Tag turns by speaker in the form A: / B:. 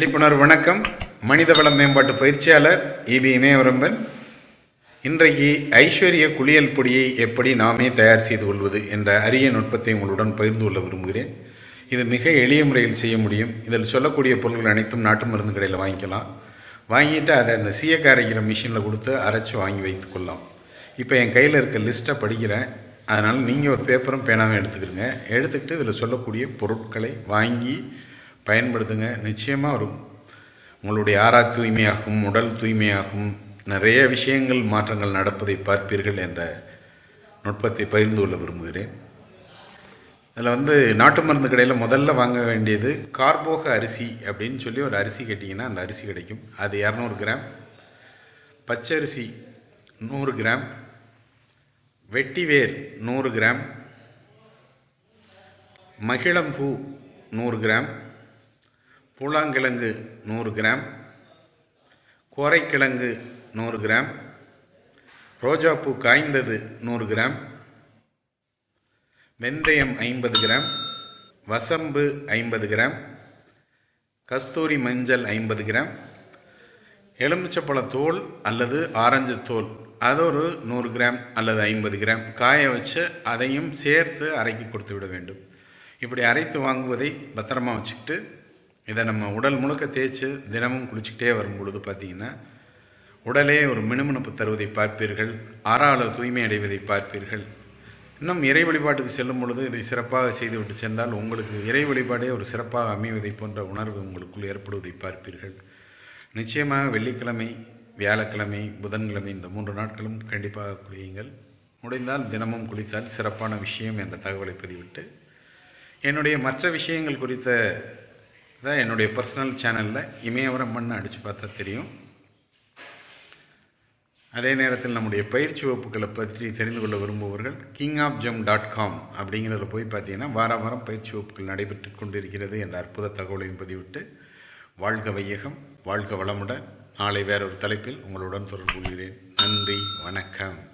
A: விழிப்புணர்வு வணக்கம். மனிதவள மேம்பாட்டு பயிற்சியாளர் இபி இமயவரம்பன். இன்றைக்கு ஐஸ்வர்ய குளியல் பொடியை எப்படி நாமே தயார் செய்து கொள்வது என்ற அரிய நுட்பத்தை உங்களுடன் பகிர்ந்து கொள்ள விரும்புகிறேன். இது மிக எளிய முறையில் செய்ய முடியும். இதில் சொல்லக்கூடிய பொருட்கள் அனைத்தும் நாட்டு மருந்து கடையில் வாங்கிக்கலாம். வாங்கிட்டு அதை அந்த சீயக்க அரைக்கிற மிஷினில் கொடுத்து அரைச்சி வாங்கி வைத்துக்கொள்ளலாம் இப்போ என் கையில் இருக்க லிஸ்ட்டை படிக்கிறேன். அதனால் நீங்கள் ஒரு பேப்பரும் பேனாவும் எடுத்துக்கிறங்க எடுத்துக்கிட்டு இதில் சொல்லக்கூடிய பொருட்களை வாங்கி பயன்படுத்துங்க. நிச்சயமாக வரும். உங்களுடைய ஆறா தூய்மையாகும் உடல் தூய்மையாகும் நிறைய விஷயங்கள் மாற்றங்கள் நடப்பதை பார்ப்பீர்கள் என்ற நுட்பத்தை பகிர்ந்து கொள்ள விரும்புகிறேன். அதில் வந்து நாட்டு மருந்து கடையில் முதல்ல வாங்க வேண்டியது கார்போக அரிசி அப்படின்னு சொல்லி ஒரு அரிசி கேட்டிங்கன்னா அந்த அரிசி கிடைக்கும். அது இரநூறு கிராம். பச்சரிசி நூறு கிராம். வெட்டிவேர் நூறு கிராம். மகிழம்பூ நூறு கிராம். பூலாங்கிழங்கு நூறு கிராம். கோரைக்கிழங்கு நூறு கிராம். ரோஜாப்பூ காய்ந்தது நூறு கிராம். வெந்தயம் ஐம்பது கிராம். வசம்பு ஐம்பது கிராம். கஸ்தூரி மஞ்சள் ஐம்பது கிராம். எலுமிச்சப்பழ தோல் அல்லது ஆரஞ்சு தோல். அது ஒரு நூறு கிராம் அல்லது ஐம்பது கிராம். காய வச்சு அதையும் சேர்த்து அரைக்கி கொடுத்து விட வேண்டும். இப்படி அரைத்து வாங்குவதை பத்திரமா வச்சுக்கிட்டு இதை நம்ம உடல் முழுக்க தேய்ச்சி தினமும் குளிச்சுக்கிட்டே வரும் பொழுது பார்த்தீங்கன்னா உடலே ஒரு மினுமினுப்பு தருவதை பார்ப்பீர்கள் ஆறாள தூய்மை அடைவதை பார்ப்பீர்கள். இன்னும் இறை வழிபாட்டுக்கு செல்லும் பொழுது இதை சிறப்பாக செய்துவிட்டு சென்றால் உங்களுக்கு இறை வழிபாடே ஒரு சிறப்பாக அமைவதை போன்ற உணர்வு உங்களுக்குள் ஏற்படுவதை பார்ப்பீர்கள். நிச்சயமாக வெள்ளிக்கிழமை வியாழக்கிழமை புதன்கிழமை இந்த மூன்று நாட்களும் கண்டிப்பாக குளியுங்கள். முடிந்தால் தினமும் குளித்தால் சிறப்பான விஷயம் என்ற தகவலை பதிவிட்டு என்னுடைய மற்ற விஷயங்கள் குறித்த இதான் என்னுடைய பர்சனல் சேனலில் இமயவரம் மண்ணை அடித்து பார்த்தா தெரியும். அதே நேரத்தில் நம்முடைய பயிற்சி வகுப்புகளை பற்றி தெரிந்து கொள்ள விரும்புபவர்கள் king of jam dot com அப்படிங்கிறத போய் பார்த்தீங்கன்னா வார வாரம் பயிற்சி வகுப்புகள் நடைபெற்று கொண்டிருக்கிறது என்ற அற்புத தகவலையும் பதிவிட்டு வாழ்க வையகம் வாழ்க வளமுடன். நாளை வேறொரு தலைப்பில் உங்களுடன் தொடர்பு கொள்கிறேன். நன்றி வணக்கம்.